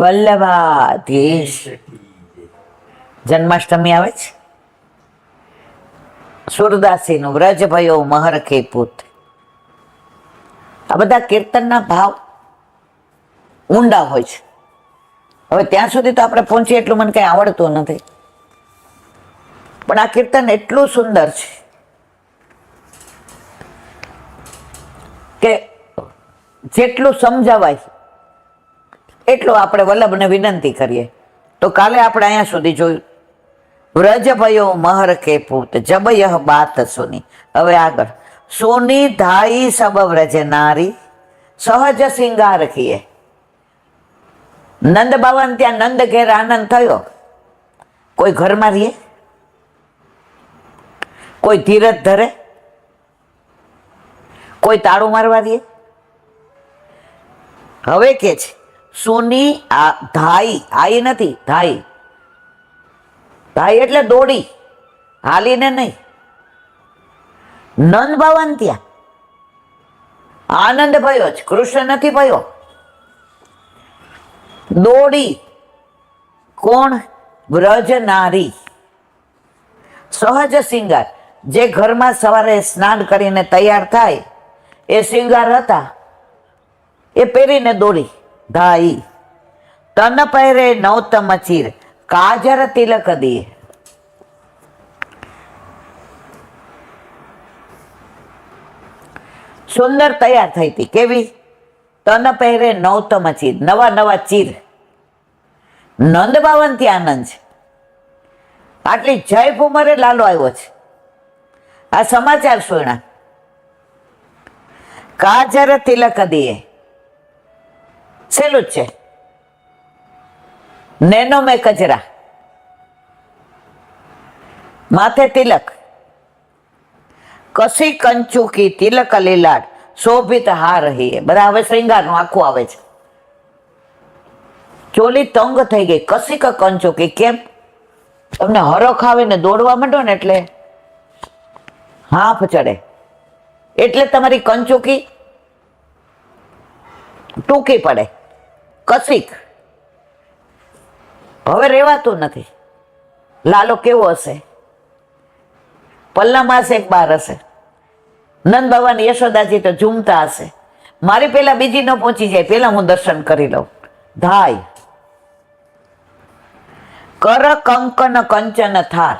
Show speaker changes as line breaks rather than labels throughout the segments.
વલ્લભાધીશ જન્માષ્ટમી આવે છે? સુરદાસીનું વ્રજ ભયો મહર કે પૂત. આ બધા કીર્તનના ભાવ ઊંડા હોય છે. હવે ત્યાં સુધી તો આપણે પહોંચીએ એટલું મને કંઈ આવડતું નથી. પણ આ કીર્તન એટલું સુંદર છે કે જેટલું સમજાવાય એટલું આપણે વલ્લભને વિનંતી કરીએ. તો કાલે આપણે અહીંયા સુધી જોયું. વ્રજ ભયો મહર કે પૂત, જબયહ બાત સુની. હવે આગળ. સોની ધાઈ સબ વ્રજ નારી, સહજ સિંગાર કીએ નંદ બાવાને ત્યાં નંદ ઘેર આનંદ થયો. કોઈ ઘરમાં રહીએ? કોઈ ધીરજ ધરે? કોઈ તાળું મારવા દે હવે કે છે? સોની, આ ધાઈ, આઈ નથી, ધાઈ. ધાઈ એટલે દોડી, હાલીને નહીં. નંદ ભવન ત્યાં આનંદ ભયો જ, કૃષ્ણ નથી ભયો. દોડી, કોણ? વ્રજ નારી. સહજ સિંગાર જે ઘરમાં સવારે સ્નાન કરીને તૈયાર થાય, એ સિંગાર હતા. એ પહેરીને દોડી. ધાઈ. તન પહેરે નૌતમ ચીર કાજર તિલક દે સુંદર તૈયાર થઈ હતી. કેવી? તન પહેરે નૌતમ ચીર નવા નવા ચીર. નંદ બાવન ત્યાં આનંદ છે. આટલી જય ભૂમરે લાલો આવ્યો છે. આ સમાચાર સુણા કાજર તિલક દીએ. છેલ્લું જ છે નેનો મેં કચરા માથે તિલક કસી કંચુકી તિલક લીલાડ શોભિત હાર રહીએ બધા હવે શ્રૃંગારનું આખું આવે છે ચોલી તંગ થઈ ગઈ કસીક કંચુકી કેમ તમને હરખ આવે ને દોડવા માંડો ને એટલે હાફ ચડે એટલે તમારી કંચુકી ટૂંકી પડે કસીક હવે રહેવાતું નથી. લાલો કેવો હશે? પલ્લા માસ એક બાર હશે. નંદ ભગવાન યશોદાજી તો ઝૂમતા હશે. મારી પહેલાં બીજી ન પહોંચી જાય પહેલાં હું દર્શન કરી લઉં. ધાય. કર કંકન કંચન થાર.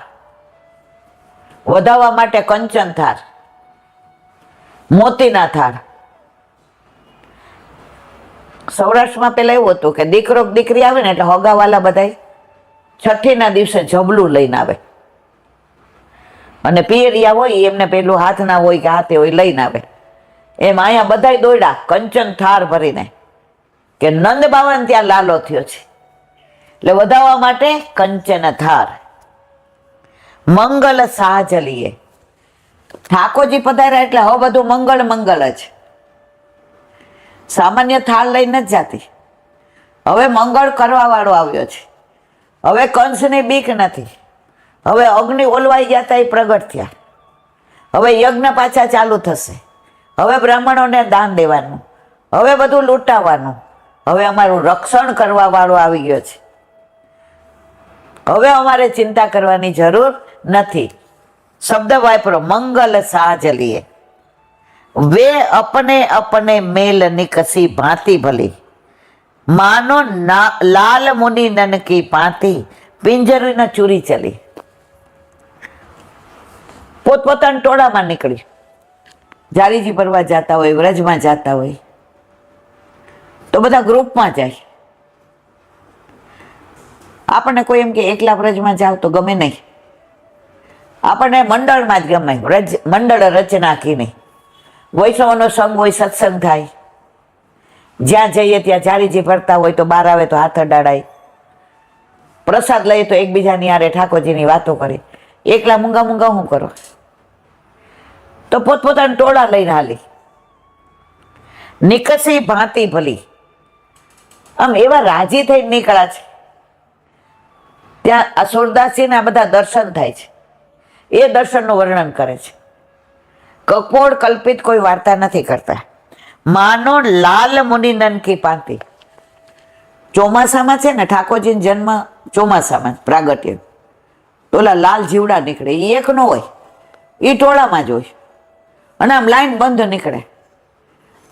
વધાવવા માટે કંચન થાર. મોતીના થાર. સૌરાષ્ટ્રમાં પેલા એવું હતું કે દીકરો દીકરી આવે ને એટલે હોગાવાલા બધાય છઠ્ઠીના દિવસે જબલું લઈને આવે. અને પિયરિયા હોય એમને પેલું હાથના હોય કે હાથે હોય લઈને આવે. એમ અહીંયા બધાય દોડ્યા કંચન થાર ભરીને કે નંદ બાવાને ત્યાં લાલો થયો છે. એટલે વધાવવા માટે કંચન થાર. મંગલ સાહજલીએ ઠાકોરજી પધાર્યા એટલે હવે બધું મંગળ મંગળ જ. સામાન્ય થાળ લઈને જ જાતી. હવે મંગળ કરવાવાળો આવ્યો છે. હવે કંસની બીક નથી. હવે અગ્નિ ઓલવાઈ ગયા તા એ પ્રગટ થયા. હવે યજ્ઞ પાછા ચાલુ થશે. હવે બ્રાહ્મણોને દાન દેવાનું. હવે બધું લૂંટાવાનું. હવે અમારું રક્ષણ કરવાવાળો આવી ગયો છે. હવે અમારે ચિંતા કરવાની જરૂર નથી. શબ્દ વાપરો, મંગલ સાજલીએ. વે અપને અપને મેલ નિકસી ભાંતિ ભલી. માનો લાલ મુનિ નનકી પાંતી પિંજરીને ચૂરી ચલી. પોતપોતાના ટોળામાં નીકળી. જારીજી ભરવા જતા હોય, વ્રજમાં જતા હોય, તો બધા ગ્રુપમાં જાય. આપણને કોઈ એમ કે એકલા વ્રજમાં જાવ તો ગમે નહીં. આપણને મંડળમાં જ ગમે, વ્રજ, મંડળ રચના કી નહીં. વૈષ્ણવનો સંગ હોય, સત્સંગ થાય. જ્યાં જઈએ ત્યાં ચારીજી ફરતા હોય તો બહાર આવે તો હાથ અડાડાય. પ્રસાદ લઈએ તો એકબીજાની આરે ઠાકોરજીની વાતો કરે. એકલા મૂંગા મૂંગા શું કરો? તો પોતપોતાના ટોળા લઈને હાલી. નિકસી ભાંતિ ભલી. આમ એવા રાજી થઈને નીકળ્યા છે. ત્યાં અસુરદાસજીના બધા દર્શન થાય છે. એ દર્શનનું વર્ણન કરે છે. કપોળ કલ્પિત કોઈ વાર્તા નથી કરતા. માનો લાલ મુનિ નનકી પાંતી. ચોમાસામાં છે ને ઠાકોરજીનો જન્મ ચોમાસામાં, પ્રાગટ્ય. ઓલા લાલ જીવડા નીકળે એ એક નો હોય એ ટોળામાં જ હોય. અને આમ લાઈન બંધ નીકળે.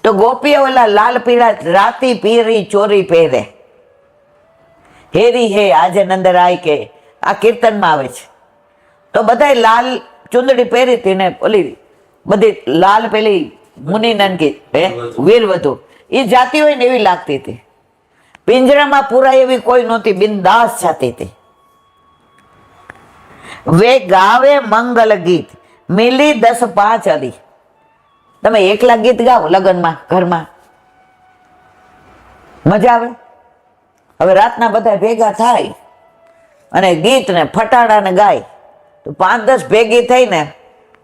તો ગોપીએ ઓલા લાલ પીળા રાતી પીરી ચોરી પહેરે. હેરી હે, આજે નંદરાય કે આ કીર્તનમાં આવે છે. તો બધાય લાલ ચુંદડી પહેરી હતી ને ઓલી બધી લાલ પેલી મુનિ નનકી હે? વીર વધુ. એ જાતી હોય ને એવી લાગતી હતી. પિંજરામાં પૂરાય એવી કોઈ નહોતી બિંદાસ જાતી હતી. વે ગાવે મંગલ ગીત મિલી દસ પાંચ અડી તમે એકલા ગીત ગાઓ લગ્નમાં ઘરમાં? મજા આવે? હવે રાતના બધા ભેગા થાય અને ગીત ને ફટાડા ગાય. તો પાંચ દસ ભેગી થઈને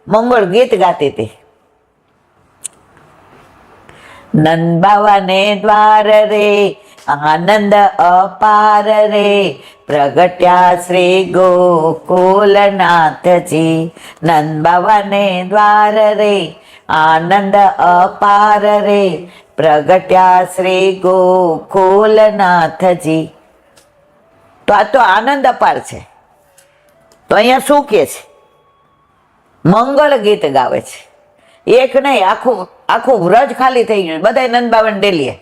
મંગળ ગીત ગાતી હતી. નંદ બાવાને દ્વાર રે, આનંદ અપાર રે, પ્રગટ્યા શ્રી ગોકુલનાથજી. નંદ બાવાને દ્વાર રે, આનંદ અપાર રે, પ્રગટ્યા શ્રી ગોકુલનાથજી. તો આ તો આનંદ અપાર છે. તો અહીંયા શું કે છે? મંગળ ગીત ગાવે છે. એક નહીં, આખું આખું વ્રજ ખાલી થઈ ગયું. બધા નંદબાવન ડેલીએ.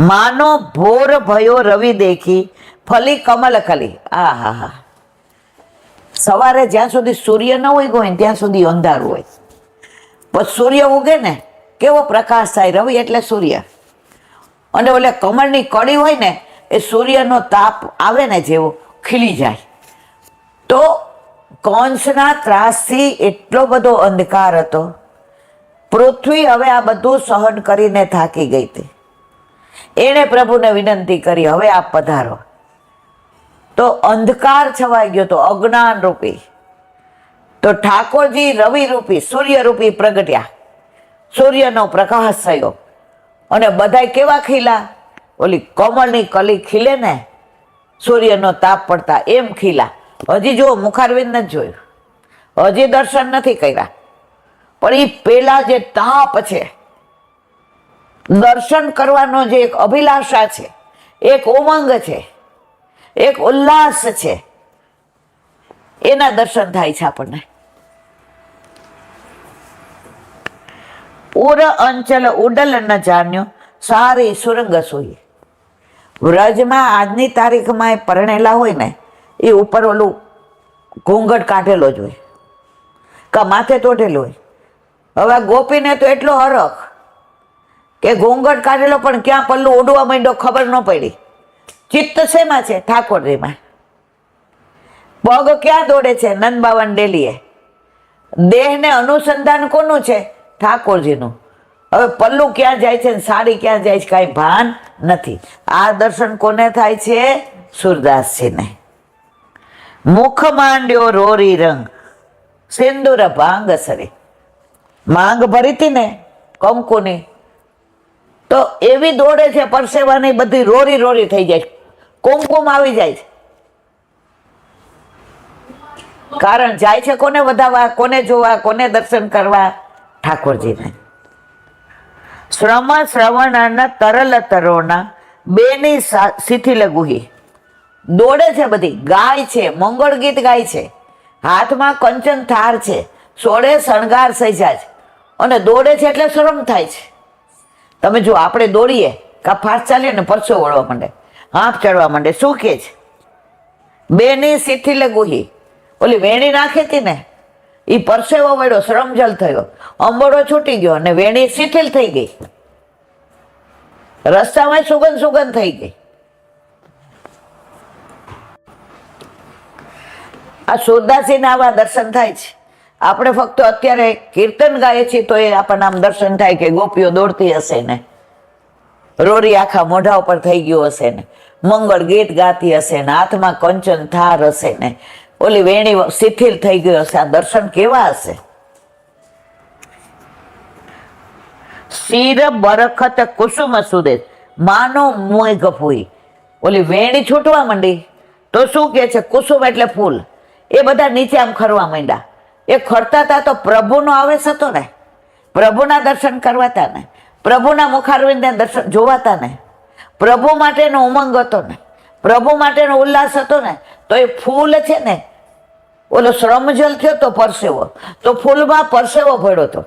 માનો ભોર ભયો રવિ દેખી, ફલી કમલ ખલી. આ હા. હા સવારે જ્યાં સુધી સૂર્ય ન હોય હોય ત્યાં સુધી અંધારું હોય. પછી સૂર્ય ઉગે ને, કેવો પ્રકાશ થાય? રવિ એટલે સૂર્ય. અને ઓલે કમળની કડી હોય ને, એ સૂર્યનો તાપ આવે ને જેવો, ખીલી જાય. તો કંસના ત્રાસથી એટલો બધો અંધકાર હતો. પૃથ્વી હવે આ બધું સહન કરીને થાકી ગઈ હતી. એણે પ્રભુને વિનંતી કરી, હવે આપ પધારો. તો અંધકાર છવાઈ ગયો, તો અજ્ઞાન રૂપી. તો ઠાકોરજી રવિ રૂપી, સૂર્ય રૂપી પ્રગટ્યા. સૂર્યનો પ્રકાશ થયો. અને બધાય કેવા ખીલા? ઓલી કમળની કલી ખીલે ને? સૂર્યનો તાપ પડતા એમ ખીલા. હજી જો મુખારવિંદ નથી જોયું. હજી દર્શન નથી કર્યા. પણ એ પેલા જે તાપ છે, દર્શન કરવાનો જે એક અભિલાષા છે, એક ઉમંગ છે, એક ઉલ્લાસ છે, એના દર્શન થાય છે આપણને. ઉર અંચલ ઉડલ ન જાણ્યો સારી સુરંગ સોઈ. વ્રજમાં આજની તારીખમાં એ પરણેલા હોય ને એ ઉપર ઓલું ઘૂંઘટ કાઢેલો જ હોય. કા માથે તોટેલું હોય. હવે ગોપીને તો એટલો હરખ કે ઘૂંઘટ કાઢેલો પણ ક્યાં પલ્લું ઉડવા માંડ્યો ખબર ન પડી. ચિત્ત શેમાં છે? ઠાકોરજીમાં. પગ ક્યાં દોડે છે? નંદબાવન ડેલીએ. દેહને અનુસંધાન કોનું છે? ઠાકોરજીનું. હવે પલ્લું ક્યાં જાય છે સાડી ક્યાં જાય છે કાંઈ ભાન નથી. આ દર્શન કોને થાય છે? સુરદાસજીને. મુખ માંડ્યો રોરી રંગ. સિંદુર ભાંગ સરે. માંગ ભરી હતી ને કંકુની. તો એવી દોડે છે પરસેવાની બધી રોરી રોરી થઈ જાય. કુમકુમ આવી જાય છે. કારણ જાય છે કોને વધાવવા કોને જોવા, કોને દર્શન કરવા? ઠાકોરજીને. શ્રમ શ્રવણના તરલ તરોના બેની શિથિલ ગુહી દોડે છે બધી, ગાય છે, મંગળ ગીત ગાય છે. હાથમાં કંચન થાર છે, સોળે શણગાર સૈજા છે. અને દોડે છે એટલે શરમ થાય છે. તમે જો આપણે દોડીએ, કા ફાસ્ટ ચાલીએ ને પરસો વળવા માંડે, હાંફ ચડવા માંડે શું કે છે. બેની શિથિલ ગુહી. ઓલી વેણી નાખી હતી ને એ પરસેવો વળ્યો શ્રમજલ થયો. અંબોડો છૂટી ગયો અને વેણી શિથિલ થઈ ગઈ. રસ્તામાં સુગંધ સુગંધ થઈ ગઈ. આ સુરદાસીના આવા દર્શન થાય છે. આપણે ફક્ત અત્યારે કીર્તન ગાઈએ છીએ તો એ આપણને આમ દર્શન થાય કે ગોપીઓ દોડતી હશે ને. રોરી આખા મોઢા ઉપર થઈ ગયું હશે ને. મંગળ ગીત ગાતી હશે ને. હાથમાં કંચન થાર હશે ને. ઓલી વેણી શિથિલ થઈ ગયું હશે. આ દર્શન કેવા હશે? શિર બરખત કુસુમ સુદેશ માનો મોય ગફુઈ ઓલી વેણી છૂટવા માંડી. તો શું કે છે? કુસુમ એટલે ફૂલ. એ બધા નીચે આમ ખરવા માંડ્યા. એ ખરતા હતા તો પ્રભુનો આવેશ હતો ને. પ્રભુના દર્શન કરવાતા ને. પ્રભુના મુખારવિંદને દર્શન જોવાતા ને. પ્રભુ માટેનો ઉમંગ હતો ને. પ્રભુ માટેનો ઉલ્લાસ હતો ને. તો એ ફૂલ છે ને, ઓલો શ્રમજલ થયો તો પરસેવો. તો ફૂલમાં પરસેવો ભર્યો હતો.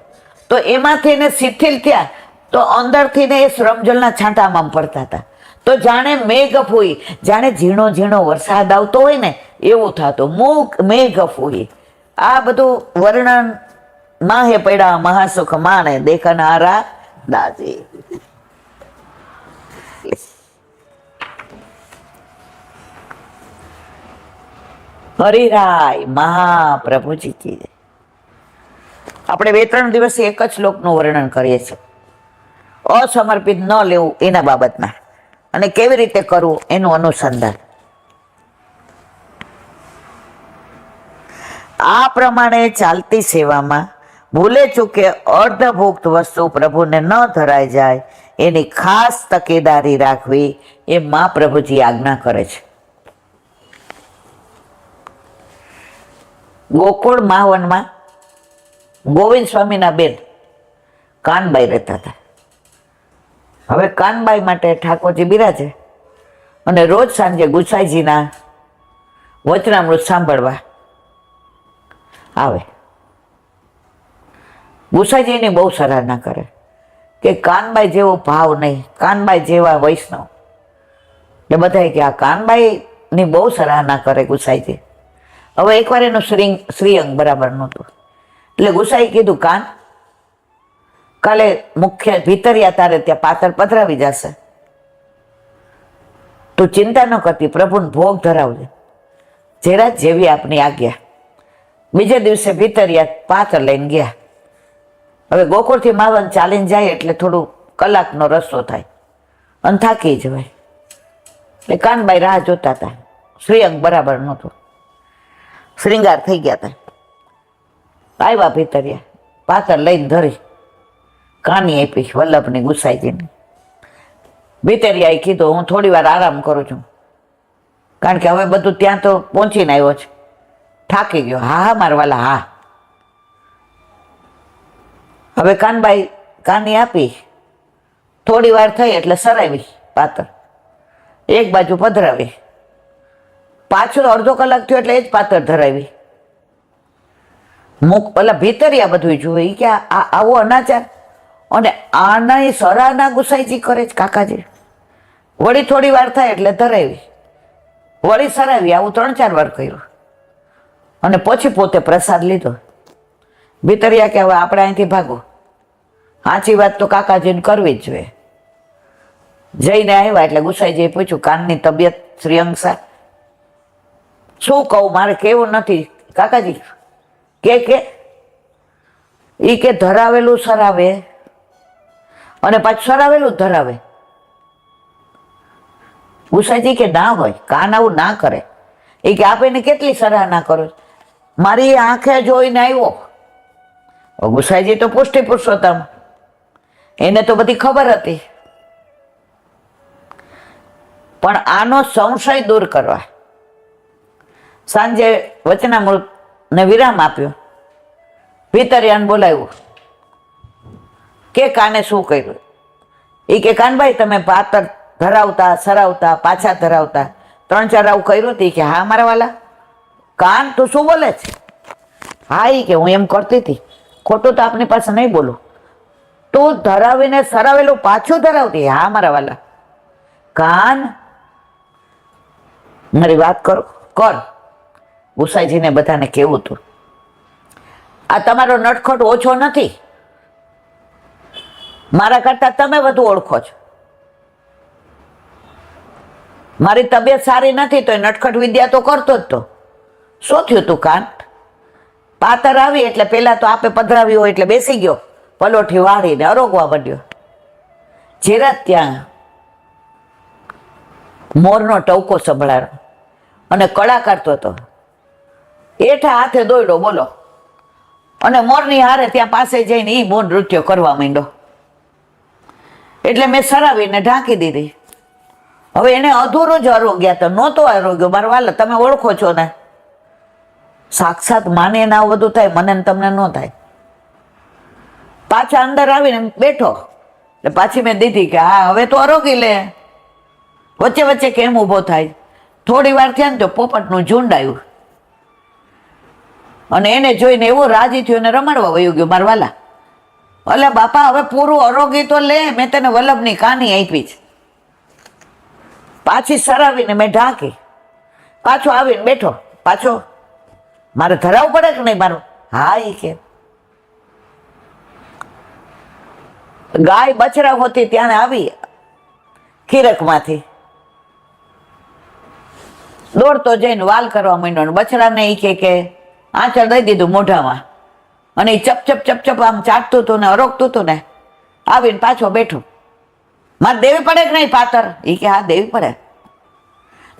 તો એમાંથી એને શિથિલ થયા. તો અંદરથી ને એ શ્રમજલના છાંટામાં પડતા હતા. તો જાણે મેઘ ફૂઈ. જાણે ઝીણો ઝીણો વરસાદ આવતો હોય ને એવું થતું. મૂક મેઘ ફૂઈ આ બધું વર્ણન માહે પડ્યા મહાસુખ માણે દેખનારા દાજી હરિરાય મહાપ્રભુજી કી આપણે બે ત્રણ દિવસે એક જ શ્લોકનું વર્ણન કરીએ છીએ. અસમર્પિત ન લેવું એના બાબતમાં. અને કેવી રીતે કરવું એનું અનુસંધાન. આ પ્રમાણે ચાલતી સેવામાં ભૂલે ચૂકે અર્ધભુક્ત વસ્તુ પ્રભુને ન ધરાઈ જાય, એની ખાસ તકેદારી રાખવી એ મા પ્રભુજી આજ્ઞા કરે છે. ગોકુળ માવનમાં ગોવિંદ સ્વામીના બેન કાનબાઈ રહેતા હતા. હવે કાનબાઈ માટે ઠાકોરજી બિરાજે અને રોજ સાંજે ગુસાઈજીના વચનામૃત સાંભળવા આવે. ગુસાઈજીની બહુ સરાહના કરે કે કાનબાઈ જેવો ભાવ નહીં, કાનબાઈ જેવા વૈષ્ણવ. એટલે બધાએ કે આ કાનબાઈની બહુ સરાહના કરે ગુસાઈજી. હવે એકવાર એનું શ્રીંગ, શ્રીઅંગ બરાબર નહોતું. એટલે ગુસાઈ કીધું, કાન, કાલે મુખ્ય ભીતરિયા તારે ત્યાં પાતળ પધરાવી જશે. તું ચિંતા ન કરતી, પ્રભુને ભોગ ધરાવજે. જેરા જેવી આપની આજ્ઞા. બીજે દિવસે ભીતરિયા પાતળ લઈને ગયા. હવે ગોકુળથી માવન ચાલીને જાય એટલે થોડું કલાકનો રસ્તો થાય. અને થાકી જવાય. એટલે કાનબાઈ રાહ જોતા હતા. શ્રીઅંગ બરાબર નહોતું. શ્રીંગાર થઈ ગયા હતા. આવ્યા ભીતરિયા પાતળ લઈને ધરી. કાની આપી વલ્લભની ગુસાઈજીને. ભીતરિયાએ કીધું, હું થોડી વાર આરામ કરું છું. કારણ કે હવે બધું ત્યાં તો પહોંચીને આવ્યો છે. થાકી ગયો. હા હા મારવાલા હા. હવે કાનબાઈ કાની આપી? થોડી વાર થઈ એટલે સરાવી પાતળ. એક બાજુ પધરાવી. પાછળ અડધો કલાક થયો એટલે એ જ પાતળ ધરાવી. મુક, ઓલા ભીતરિયા બધું ઈ કે આ આ- આવો અનાચાર? અને આના એ સરાના ગુસાઈજી કરે છે કાકાજી. વળી થોડી વાર થાય એટલે ધરાવી. વળી સરાવી, આવું ત્રણ ચાર વાર કર્યું. અને પછી પોતે પ્રસાદ લીધો. ભીતરિયા કે હવે આપણે અહીંથી ભાગો. સાચી વાત તો કાકાજીને કરવી જ જોઈએ. જઈને આવ્યા એટલે ગુસાઈજીએ પૂછ્યું, કાનની તબિયત શ્રીઅંશા શું કહું, મારે કેવું નથી. કાકાજી, કે કે? એ કે ધરાવેલું સરાવે. અને પાછું સરાવેલું ધરાવે. ગુસાઈજી કે, ના હોય, કાન આવું ના કરે. એ કે આપ એને કેટલી સરાહના કરો છો? મારી આંખે જોઈને આવ્યો. ગુસાઈજી તો પુષ્ટિ પુરુષોત્તમ એને તો બધી ખબર હતી. પણ આનો સંશય દૂર કરવા. સાંજે વચનામૃતને વિરામ આપ્યો. ભીતરિયાને બોલાવ્યું. કે કાને શું કર્યું? એ કે કાનભાઈ તમે પાતર ધરાવતા, સરાવતા, પાછા ધરાવતા, ત્રણ ચાર આવું કર્યું હતું કે, હા, મારા વાલા? કાન તું શું બોલે છે? હા એ કે હું એમ કરતી હતી. ખોટું તો આપની પાસે નહીં બોલું. તું ધરાવીને સરાવેલું પાછું ધરાવતી, હા, મારા વાલા. કાન, મારી વાત કરો, કર. ગુસાઈજીને બધાને કેવું હતું આ તમારો નટખટ ઓછો નથી. મારા કરતા તમે વધુ ઓળખો છો. મારી તબિયત સારી નથી તો એ નટખટ વિદ્યા તો કરતો જ તો. શું થયું તું કાન? પાતર આવી એટલે પહેલાં તો આપે પધરાવી હોય એટલે બેસી ગયો. પલોઠી વાળીને અરોગવા પડ્યો જેરા ત્યાં મોરનો ટવકો સંભળાયો અને કળા કરતો હતો. એઠા હાથે દોડ્યો બોલો. અને મોરની હારે ત્યાં પાસે જઈને એ મોર નૃત્ય કરવા માંડ્યો. એટલે મેં સરાવીને ઢાંકી દીધી. હવે એને અધૂરો જ આરોગ્ય તો નહોતો અરોગ્યો મારા વાલા તમે ઓળખો છો ને? સાક્ષાત માને ના બધું થાય, મને તમને ન થાય. પાછા અંદર આવીને બેઠો. એટલે પાછી મેં દીધી કે, હા, હવે તો આરોગી લે. વચ્ચે વચ્ચે કેમ ઊભો થાય? થોડી વાર થયા ને તો પોપટનું ઝુંડ આવ્યું. અને એને જોઈને એવો રાજી થયો ને રમાડવા વયું ગયો મારવાલા અલે બાપા, હવે પૂરું અરોગી તો લે, મેં તને વલ્લભની કાની આપી છે. પાછી સરાવીને મેં ઢાંકી. પાછો આવીને બેઠો. પાછો મારે ધરાવવું પડે કે નહીં મારું? હા એ કે. ગાય બછડા હોતી ત્યાં આવી, ખીરકમાંથી. દોડતો જઈને વાલ કરવા માંડ્યો ને બછડાને એ કે કે, આંચળ દઈ દીધું મોઢામાં. અને એ ચપ ચપ ચપ ચપ આમ ચાટતું હતું ને અરોકતું હતું ને, આવીને પાછો બેઠો. મારે દેવી પડે કે નહીં પાતર? એ કે, હા, દેવી પડે.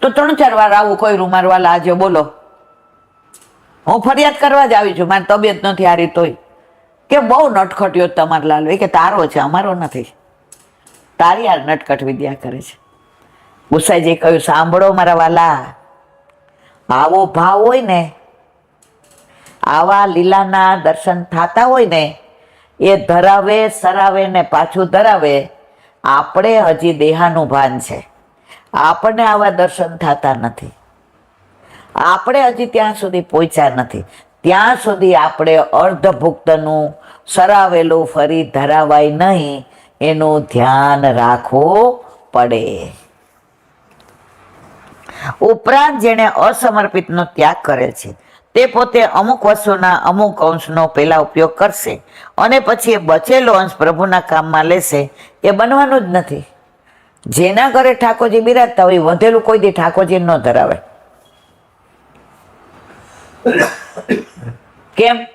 તો ત્રણ ચાર વાર આવું કોઈ રૂમાર વાલા આજે બોલો. હું ફરિયાદ કરવા જ આવી છું, મારી તબિયત નથી હારી તોય. કે બહુ નટખટ્યો તમારે લાલ કે તારો છે, અમારો નથી. તારી આ નટખટ વિદ્યા કરે છે. ગુસાઈજી કહ્યું, સાંભળો મારા વાલા, આવો ભાવ હોય ને, આવા લીલાના દર્શન થતા હોય ને, એ ધરાવે, સરાવે ને પાછું ધરાવે, આપણે હજી દેહાનું ભાન છે. આપણને આવા દર્શન થતા નથી. આપણે હજી ત્યાં સુધી પહોંચ્યા નથી. ત્યાં સુધી આપણે અર્ધભુક્તનું સરાવેલું ફરી ધરાવાય નહીં, એનું ધ્યાન રાખવું પડે. ઉપરાંત જેણે અસમર્પિતનો ત્યાગ કરેલ છે, તે પોતે અમુક વસ્તુના, અમુક અંશનો પહેલાં ઉપયોગ કરશે અને પછી એ બચેલો અંશ પ્રભુના કામમાં લેશે, એ બનવાનું જ નથી. જેના ઘરે ઠાકોરજી બિરાજતા હોય વધેલું કોઈ દી ઠાકોરજી ન ધરાવે. કેમ?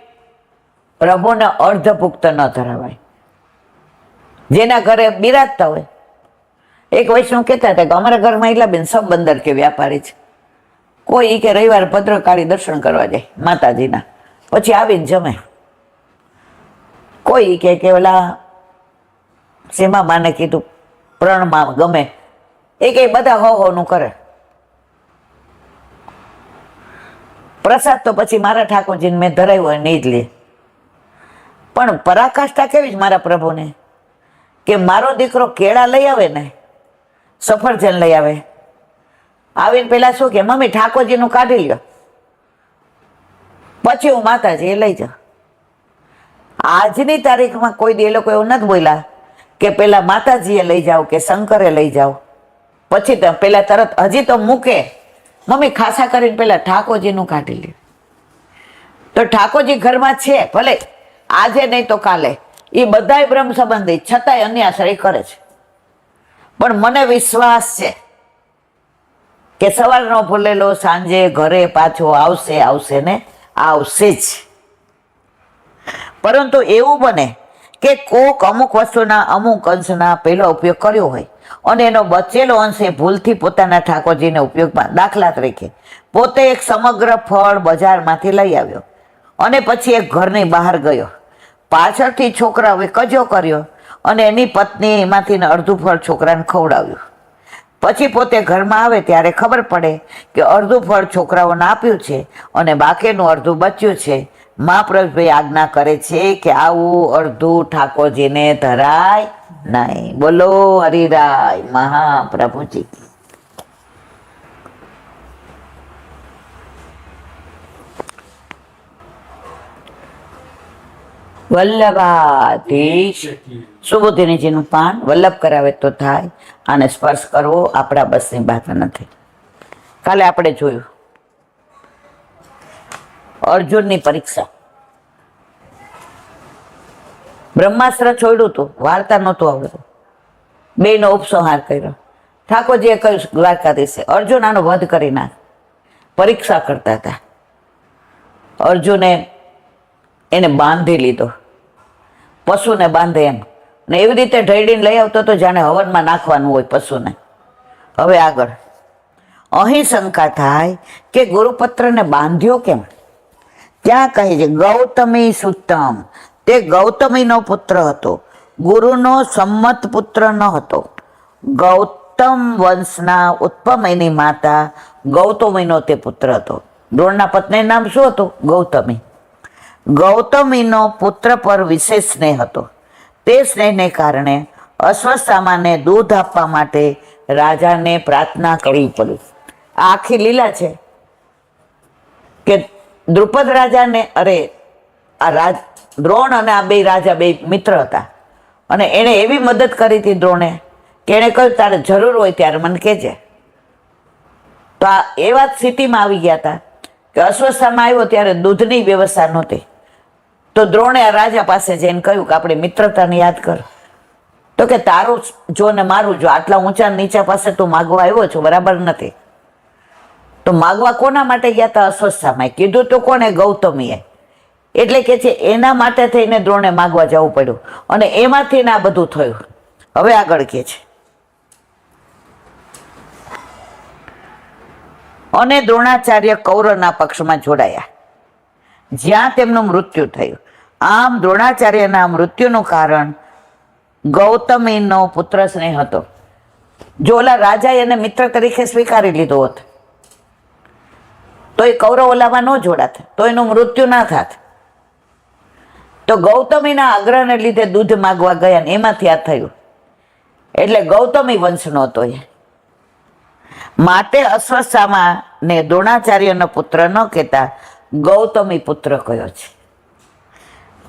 પ્રભુને પુખ્ત ન ધરાવાય. જેના ઘરે બિરાજતા હોય. એક વૈષ્ણવ કહેતા હતા કે અમારા ઘરમાં એટલા બેન સબ બંદર કે વ્યાપારી છે. કોઈ કે રવિવાર ભદ્રકાળી દર્શન કરવા જાય માતાજીના. પછી આવીને જમે. કોઈ કે કે ઓલા સીમા માને કીધું, પ્રણમાં ગમે. એ કંઈ બધા હો હોનું કરે. પ્રસાદ તો પછી મારા ઠાકોરજીને મેં ધરાવ્યો હોય નહીં જ લે. પણ પરાકાષ્ઠા કેવી જ મારા પ્રભુને? કે મારો દીકરો કેળા લઈ આવે ને, સફરજન લઈ આવે. આવીને પેલા શું કે, મમ્મી, ઠાકોરજીનું કાઢી લ્યો. પછી હું માતાજી એ લઈ જાઉં. આજની તારીખમાં કોઈ દી એ લોકો એવું નથી બોલ્યા કે પેલા માતાજીએ લઈ જાઓ કે શંકરે લઈ જાઓ. પછી તો પેલા તરત હજી તો મૂકે. મમ્મી ખાસા કરીને પેલા ઠાકોરજીનું કાઢી લે. તો ઠાકોરજી ઘરમાં છે, ભલે. આજે નહીં તો કાલે. એ બધાય બ્રહ્મ સંબંધી, છતાંય અન્યાશ્રય કરે છે. પણ મને વિશ્વાસ છે કે સવારનો ભૂલેલો, સાંજે ઘરે પાછો આવશે આવશે ને, આવશે જ. પરંતુ એવું બને કે કોક અમુક વસ્તુના, અમુક અંશના પહેલો ઉપયોગ કર્યો હોય. અને એનો બચેલો અંશ એ ભૂલથી પોતાના ઠાકોરજીને ઉપયોગમાં દાખલા તરીકે પોતે એક સમગ્ર ફળ બજારમાંથી લઈ આવ્યો અને પછી એક ઘરની બહાર ગયો. પાછળથી છોકરાઓએ કજો કર્યો અને એની પત્ની એમાંથી અડધું ફળ છોકરાને ખવડાવ્યું. પછી પોતે ઘરમાં આવે ત્યારે ખબર પડે કે અડધું ફળ છોકરાઓને આપ્યું છે અને બાકીનું અડધું બચ્યું છે. મહાપ્રભુભાઈ આજ્ઞા કરે છે કે આવું અડધું ઠાકોરજીને ધરાય નહીં. બોલો હરિરાય, મહાપ્રભુજી. વલ્લભાધીશ, સુબુદ્ધિનીજીનું પાન વલ્લભ કરાવે તો થાય અને સ્પર્શ કરવો આપણા બસની વાત નથી. કાલે આપણે જોયું. અર્જુનની પરીક્ષા. બ્રહ્માસ્ત્ર છોડ્યું હતું વાર્તા નહોતું આવડતું. બેનો ઉપસંહાર કર્યો. ઠાકોરજીએ કહ્યું, દ્વારકાધીશે, અર્જુન આનો વધ કરી નાખ. પરીક્ષા કરતા હતા. અર્જુને એને બાંધી લીધો. પશુને બાંધે એમ. ને એવી રીતે ઢળીને લઈ આવતો તો જાણે હવનમાં નાખવાનું હોય પશુને. હવે આગળ. અહીં શંકા થાય કે ગુરુપત્રને બાંધ્યો કેમ? ત્યાં કહે છે, ગૌતમી સુત્તમ તે ગૌતમીનો પુત્ર હતો. ગુરુનો સંમત પુત્ર ન હતો. ગૌતમ વંશના ઉત્પમયની માતા ગૌતમીનો તે પુત્ર હતો. દ્રોણના પત્ની નામ શું હતું? ગૌતમી. ગૌતમીનો પુત્ર પર વિશેષ સ્નેહ હતો. તે સ્નેહને કારણે અશ્વત્થામાને દૂધ આપવા માટે રાજાને પ્રાર્થના કરવી પડી. આખી લીલા છે કે દ્રુપદ રાજાને, અરે, આ રાજ દ્રોણ અને આ બે રાજા બે મિત્ર હતા. અને એણે એવી મદદ કરી હતી દ્રોણે કે એણે કહ્યું, તારે જરૂર હોય ત્યારે મને કહેજે. તો આ એવા જ સ્થિતિમાં આવી ગયા હતા કે અસ્વસ્થામાં આવ્યો ત્યારે દૂધની વ્યવસ્થા નહોતી. તો દ્રોણે આ રાજા પાસે જઈને કહ્યું કે, આપણે મિત્રતાને યાદ કર. તો કે તારું જો ને મારું જો, આટલા ઊંચા નીચા પાસે તું માગવા આવ્યો છો, બરાબર નથી. તો માગવા કોના માટે ગયા હતા? અસ્વસ્થામાં. કીધું, તો કોને? ગૌતમીએ. એટલે કે છે, એના માટે થઈને દ્રોણે માગવા જવું પડ્યું. અને એમાંથી આ બધું થયું. હવે આગળ કે છે. અને દ્રોણાચાર્ય કૌરવના પક્ષમાં જોડાયા. જ્યાં તેમનું મૃત્યુ થયું. આમ દ્રોણાચાર્યના મૃત્યુનું કારણ ગૌતમીનો પુત્ર સ્નેહ હતો. જો ઓલા રાજાએ એને મિત્ર તરીકે સ્વીકારી લીધો હોત, તો એ કૌરવ ઓલામાં ન જોડાત, તો એનું મૃત્યુ ના થાત. તો ગૌતમીના આગ્રહને લીધે દૂધ માગવા ગયા ને એમાંથી આ થયું. એટલે ગૌતમી વંશનો હતો એ. માટે અશ્વસ્થામાં ને દ્રોણાચાર્યનો પુત્ર ન કહેતા ગૌતમી પુત્ર કયો છે.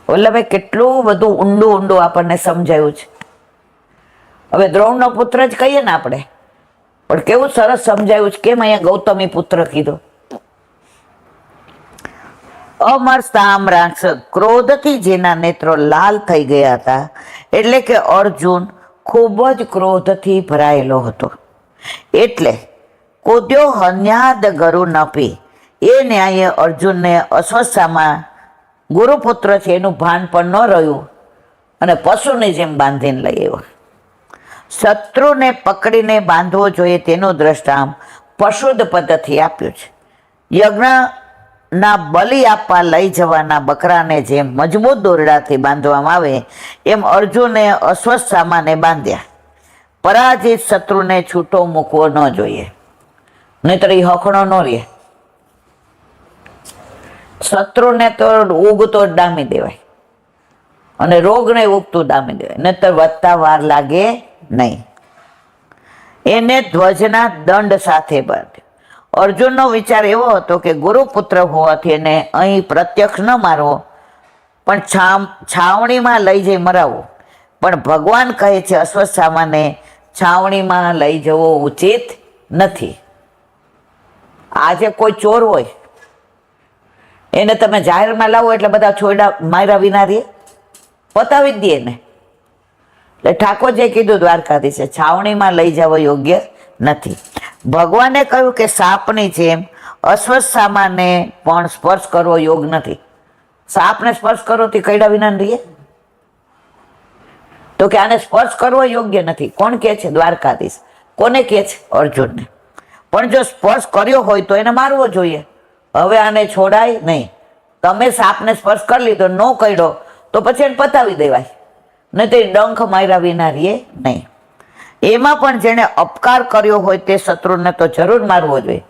વલ્લભે કેટલું બધું ઊંડું ઊંડું આપણને સમજાયું છે. હવે દ્રોણનો પુત્ર જ કહીએ ને આપણે. પણ કેવું સરસ સમજાયું છે. કેમ અહીંયા ગૌતમી પુત્ર કીધો? અમર સામ રાક્ષસ ક્રોધથી જેના નેત્રો લાલ થઈ ગયા હતા, એટલે કે અર્જુન ખૂબ જ ક્રોધથી ભરાયેલો હતો. એટલે કોદ્યો હન્યાદ ગરુ નપી, એ ન્યાયે અર્જુનને અસ્વસ્થામાં ગુરુપુત્ર છે, એનું ભાન પણ ન રહ્યું, અને પશુની જેમ બાંધીને લઈ આવ્યો. શત્રુને પકડીને બાંધવો જોઈએ તેનું દ્રષ્ટાંત પશુદ પદ્ધતિ આપ્યું છે. યજ્ઞના બલિ આપવા લઈ જવાના બકરાને જેમ મજબૂત દોરડાથી બાંધવામાં આવે, એમ અર્જુને અસ્વસ્થ સામાને બાંધ્યા. પરાજિત શત્રુને છૂટો મૂકવો ન જોઈએ. નહીતર એ હખણો ન રહે. શત્રુને તો ઉગતો ડામી દેવાય. અને રોગને ઉગતું ડામી દેવાય. નહીતર વધતા વાર લાગે નહીં. એને ધ્વજના દંડ સાથે બાંધ્યો અર્જુનનો વિચાર એવો હતો કે ગુરુપુત્ર હોવાથી એને અહીં પ્રત્યક્ષ ન મારવો, પણ છામ, છાવણીમાં લઈ જઈ મરાવો. પણ ભગવાન કહે છે અસ્વસ્થામાને છાવણીમાં લઈ જવો ઉચિત નથી. આજે કોઈ ચોર હોય, એને તમે જાહેરમાં લાવો એટલે બધા છોડા માર્યા વિના રે પતાવી દે ને એટલે ઠાકોરજીએ કીધું, દ્વારકાધીશે, છાવણીમાં લઈ જવો યોગ્ય નથી. ભગવાને કહ્યું કે સાપની જેમ અસ્વસ્થ સામાને પણ સ્પર્શ કરવો યોગ નથી. સાપને સ્પર્શ કરો તે કઈડા વિના રહીએ? તો કે આને સ્પર્શ કરવો યોગ્ય નથી. કોણ કહે છે? દ્વારકાધીશ. કોને કહે છે? અર્જુનને. પણ જો સ્પર્શ કર્યો હોય તો એને મારવો જોઈએ. હવે આને છોડાય નહીં. તમે સાપને સ્પર્શ કરી લીધો, ન કર્યો, તો પછી એને પતાવી દેવાય. નહીં તો ડંખ માર્યા વિના રહીએ નહીં. એમાં પણ જેણે અપકાર કર્યો હોય તે શત્રુને તો જરૂર મારવો જોઈએ.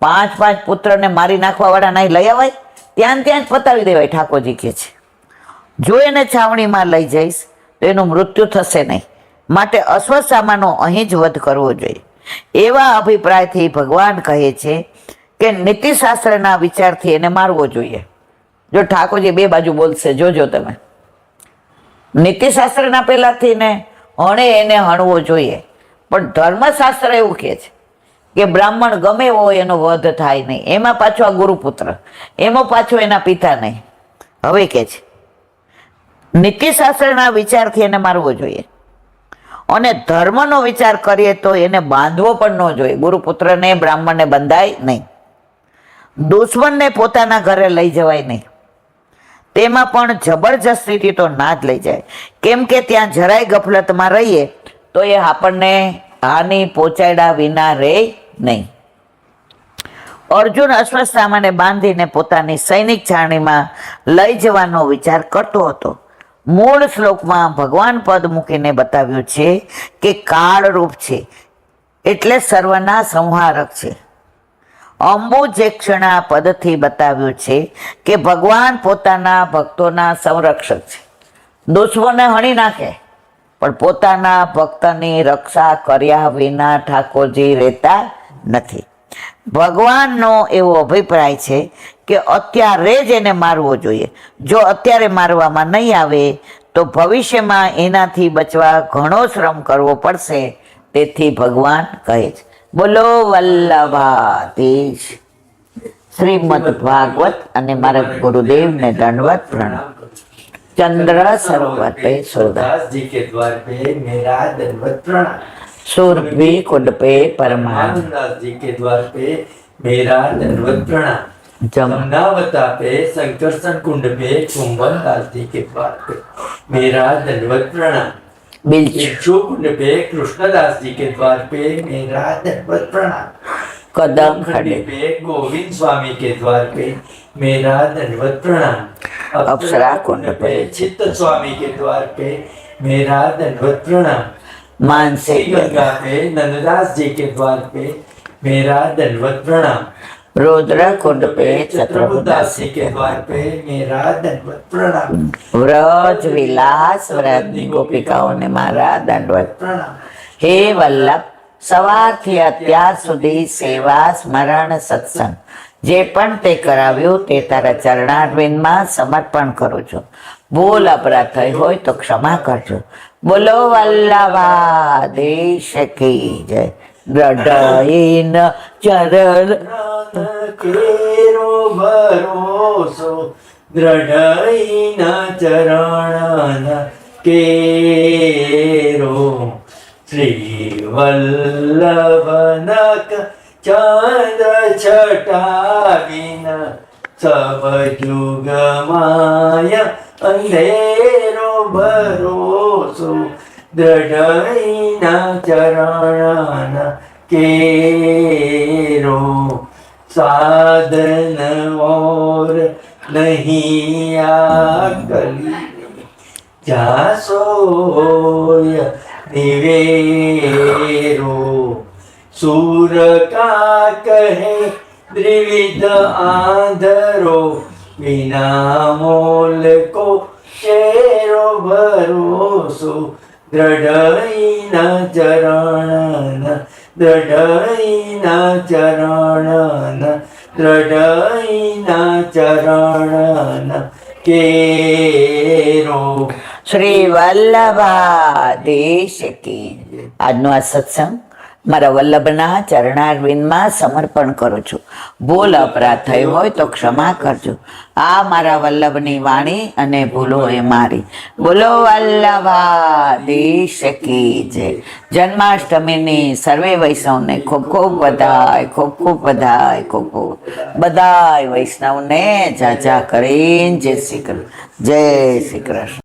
પાંચ પાંચ પુત્રને મારી નાખવાવાળા નહીં લઈ આવાય, ત્યાં ત્યાં જ પતાવી દેવાય ઠાકોરજી કહે છે. જો એને છાવણીમાં લઈ જઈશ, તો એનું મૃત્યુ થશે નહીં. માટે અશ્વસામાનો અહીં જ વધ કરવો જોઈએ. એવા અભિપ્રાયથી ભગવાન કહે છે કે નીતિશાસ્ત્રના વિચારથી એને મારવો જોઈએ. જો ઠાકોરજી બે બાજુ બોલશે, જોજો તમે. નીતિશાસ્ત્રના પહેલાંથી ને હણે એને હણવો જોઈએ. પણ ધર્મશાસ્ત્ર એવું કહે છે કે બ્રાહ્મણ ગમે એવો એનો વધ થાય નહીં. એમાં પાછો આ ગુરુપુત્ર. એમાં પાછો એના પિતા નહીં. હવે કે છે, નીતિશાસ્ત્રના વિચારથી એને મારવો જોઈએ. અને ધર્મનો વિચાર કરીએ તો એને બાંધવો પણ ન જોઈએ. ગુરુપુત્રને બ્રાહ્મણને બંધાય નહીં. દુશ્મનને પોતાના ઘરે લઈ જવાય નહીં. તેમાં પણ જબરજસ્તીથી તો ના જ લઈ જાય. કેમ કે ત્યાં જરાય ગફલતમાં રહીએ, તો એ આપણને હાનિ પહોંચાડ્યા વિના રહે નહીં. અર્જુન અશ્વસ્થામાને બાંધીને પોતાની સૈનિક છાણીમાં લઈ જવાનો વિચાર કરતો હતો. મૂળ શ્લોકમાં ભગવાન પદ મૂકીને બતાવ્યું છે કે કાળરૂપ છે. એટલે સર્વના સંહારક છે. અંબુજેક્ષણા પદથી બતાવ્યું છે કે ભગવાન પોતાના ભક્તોના સંરક્ષક છે. દુશ્મને હણી નાખે, પણ પોતાના ભક્તની રક્ષા કર્યા વિના ઠાકોરજી રહેતા નથી. ભગવાનનો એવો અભિપ્રાય છે કે અત્યારે જ એને મારવો જોઈએ. જો અત્યારે મારવામાં નહીં આવે, તો ભવિષ્યમાં એનાથી બચવા ઘણો શ્રમ કરવો પડશે, તેથી ભગવાન કહે છે. બોલો વલ્લભાધીશ શ્રીમદ ભાગવત અને મારા ગુરુદેવને દંડવત પ્રણામ ચંદ્ર સર્વતે સુરદા
दास जी के द्वार पे मेरा दंडवत प्रणाम
સુરભી કુંડ પે પરમાન
दास जी के द्वार पे मेरा दंडवत प्रणाम
જમ
जमनावता पे संकर्षण कुंड पे कुंभन दास जी के द्वार पे मेरा दंडवत प्रणाम बिलचुम्न पे कृष्णदास जी के द्वार पे मेरा दंडवत प्रणाम।
कदम
खड़े। पे गोविंद स्वामी के द्वार पे मेरा दंडवत प्रणाम।
अप्सरा कुंड पे
चित्त स्वामी के द्वार पे मेरा दंडवत प्रणाम। मानसिक गंगा पे नंददास जी के द्वार पे मेरा दंडवत प्रणाम।
રુદ્ર કુંડ પે
छत्रबुदास
ચતુર્દાસી
जी के द्वार पे मेरा दंडवत प्रणाम
વ્રજ વિલાસ વ્રજની ગોપિકાઓને મારા દંડવત
प्रणाम
હે વલ્લભ સવારથી અત્યાર સુધી સેવા સ્મરણ સત્સંગ જે પણ તે કરાવ્યું તે તારા ચરણારવિંદમાં સમર્પણ કરું છું ભૂલ અપરાધ થઈ હોય તો ક્ષમા કરજો બોલો વલ્લભા દેશ કી જય દ્રઢઈન ચરણ
केरो केरु भरोसु दृढै न चरणन केरो श्रीवल्लवनक चन्दयुगमाय अहेरो भरोसु द्रढैन चरण साधन और नहीं आकली जासोय निवेरो सूर का कहे द्विविध आधरो बिना मोल को शेरो भरोसो दृढ़ न चरण દ્રઢઈ ન ચરણ દ્રઢઈ ન ચરણ કેરો.
શ્રી વલ્લભાધીશ કી. આજનો આ સત્સંગ મારા વલ્લભના ચરણારવિંદમાં સમર્પણ કરું છું. ભૂલ અપરાધ થઈ હોય તો ક્ષમા કરજો. આ મારા વલ્લભની વાણી અને ભૂલો એ મારી. બોલો વલ્લભાધીશ કી જય. જન્માષ્ટમીની સર્વે વૈષ્ણવને ખૂબ ખૂબ બધાય, ખૂબ ખૂબ બધાય, ખૂબ ખૂબ. બધાય વૈષ્ણવને જાજા કરીને જય શ્રી કૃષ્ણ. જય શ્રી કૃષ્ણ.